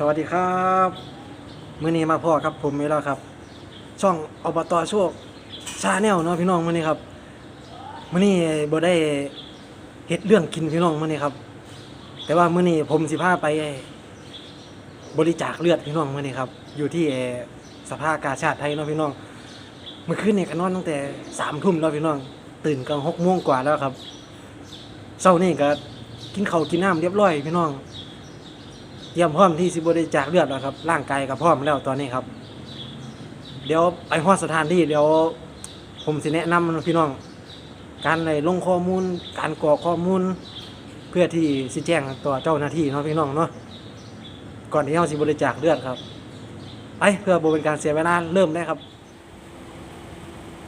สวัสดีครับมื้อนี้มาพ่อครับผมมีแล้วครับ ช่องอบตโชคชาแนลเนาะพี่น้องมื้อนี้ครับมื้อนี้บ่ได้เฮ็ดเรื่องกินพี่น้องมื้อนี้ครับ แต่ว่ามื้อนี้ผมสิพาไป บริจาคเลือดพี่น้องมื้อนี้ครับ อยู่ที่สภากาชาติไทยเนาะพี่น้องเมื่อคืนเนี่ยก็นอนตั้งแต่สามทุ่มแล้วพี่น้อง ตื่นกันหกโมงกว่าแล้วครับเช้านี่ก็กินข้าวกินน้ำเรียบร้อยพี่น้อง ตรียมพร้อมที่สิบริจาคเลือดแล้วครับ ร่างกายก็พร้อมแล้วตอนนี้ครับ เดี๋ยวไปฮอดสถานที่เดี๋ยว ผมสิแนะนำพี่น้อง การเลยลงข้อมูล การกรอกข้อมูล เพื่อที่สิแจ้งต่อเจ้าหน้าที่เนาะพี่น้องเนาะก่อนที่เราสิบริจาคเลือดครับไปเพื่อบ่เป็นการเสียเวลาเริ่มได้ครับ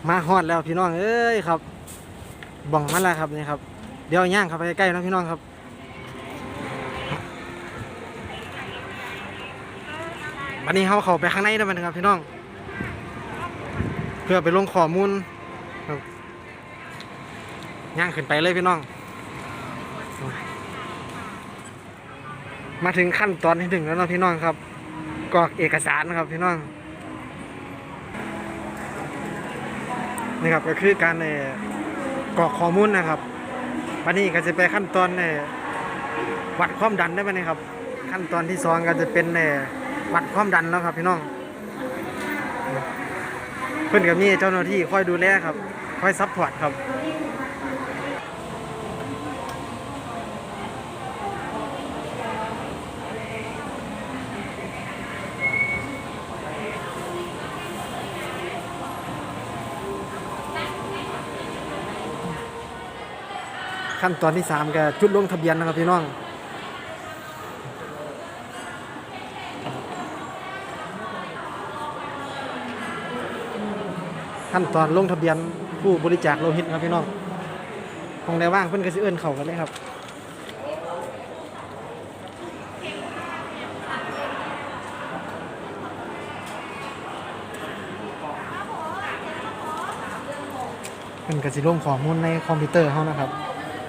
มาฮอดแล้วพี่น้องเอ้ยครับบ่องมาแล้วครับนี่ครับเดี๋ยวย่างเข้าไปใกล้ๆนะพี่น้องครับ วันนี้เขาเข้าไปข้างในได้ไหมครับพี่น้อง เพื่อไปลงข้อมูลครับย่างขึ้นไปเลยพี่น้อง มาถึงขั้นตอนที่หนึ่งแล้วเนาะพี่น้องครับกรอกเอกสารนะครับพี่น้องนี่ครับก็คือการเอ่กรอกข้อมูลนะครับวันนี้ก็จะไปขั้นตอนเอ่อวัดความดันได้ไหมครับ ขั้นตอนที่สองก็จะเป็นเอ่อ วัดความดันแล้วครับ พี่น้อง เพื่อนกับมีเจ้าหน้าที่คอยดูแลครับคอยซัพพอร์ตครับขั้นตอนที่สามก็จุดลงทะเบียนนะครับพี่น้อง ขั้นตอนลงทะเบียนผู้บริจาคโลหิตครับพี่น้องคงได้ว่างเพิ่อนก็สิเอิ้นเข้ากันเลยครับเพิ่นก็สิลงข้อมูลในคอมพิวเตอร์เฮานะครับ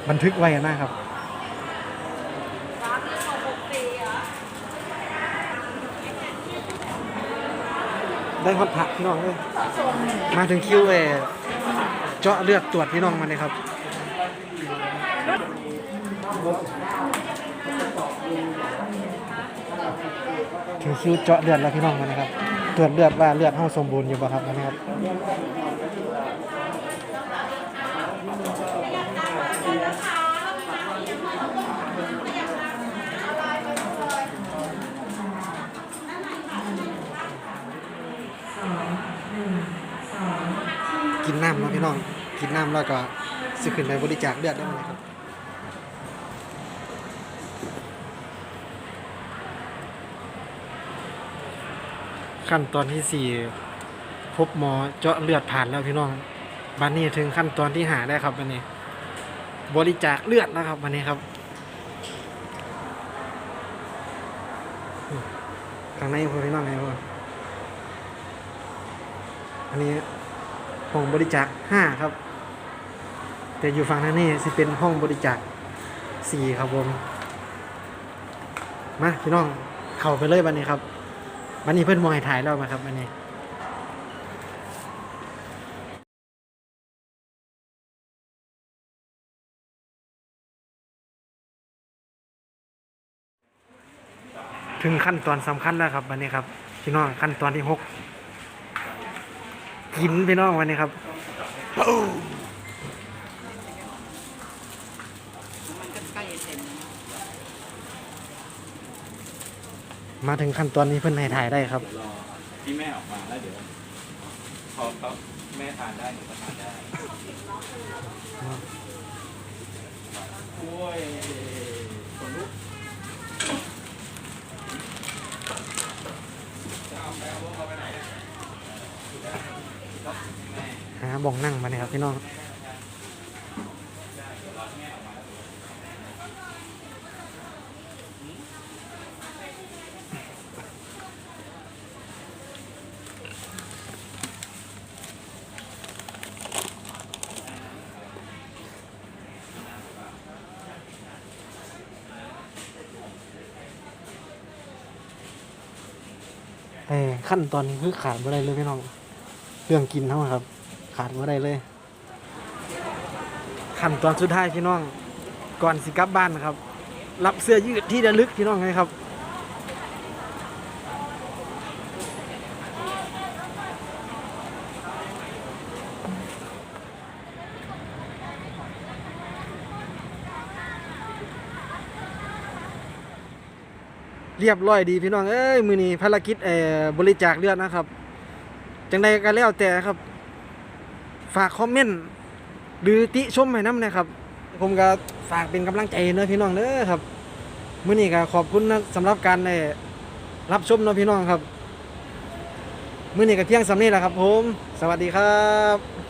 บันทึกไว้นะครับ ได้ฮอดผักพี่น้องเลยมาถึงคิวเอเจาะเลือดตรวจพี่น้องมาเลยครับถึงคิวเจาะเลือดแล้วพี่น้องมานะครับ ตรวจเลือดว่าเลือดห้องสมบูรณ์อยู่บ่ครับนะครับ กินน้ำเนาะพี่น้อง กินน้ำแล้วก็สิขึ้นไปบริจาคเลือดได้ไหมครับขั้นตอนที่สี่พบหมอเจาะเลือดผ่านแล้วพี่น้องบันนี้ถึงขั้นตอนที่หาได้ครับวันนี้ บริจาคเลือดแล้วครับวันนี้ครับข้างในพอพี่น้องไงพ่ออันนี้ ห้องบริจาคห้าครับ แต่อยู่ฝั่งนั้นนี่สิเป็นห้องบริจาคสี่ครับผมมาพี่น้องเข้าไปเลยวันนี้ครับวันนี้เพื่อนมองให้ถ่ายแล้วมาครับวันนี้ถึงขั้นตอนสำคัญแล้วครับวันนี้ครับพี่น้องขั้นตอนที่หก กินพี่น้องวันนี้ครับมาถึงขั้นตอนนี้เพิ่อนให้ถ่ายได้ครับรอที่แม่ออกมาแล้วเดี๋ยวพอเขาแม่ทานได้หนูก็ทานได้โอ้ยคนลุกจะเอาไปเอาลูกเขาไปไหนเนี่ยแม่ หา บ่องนั่งมาเนี่ยครับพี่น้องเอ่ขั้นตอนนี้คือขาดบ่ได้เลยพี่น้อง เรื่องกินเท่านั้นครับ ขาดบ่ได้เลยขั้นตอนสุดท้ายพี่น้อง ก่อนสิกลับบ้านนะครับ รับเสื้อยืดที่ระลึกพี่น้องไงครับเรียบร้อยดีพี่น้อง เอ้ย มือนี้ภารกิจเอ่อบริจาคเลือดนะครับ จังใดก็แล้วแต่ครับ ฝากคอมเมนต์หรือติชมให้น้ำนะครับ ผมก็ฝากเป็นกำลังใจเนอะพี่น้องเด้อครับเมื่อนี้ก็ขอบคุณนะสำหรับการได้รับชมเนอะพี่น้องครับเมื่อนี้ก็เที่ยงสำนี้แหละครับ ผม สวัสดีครับ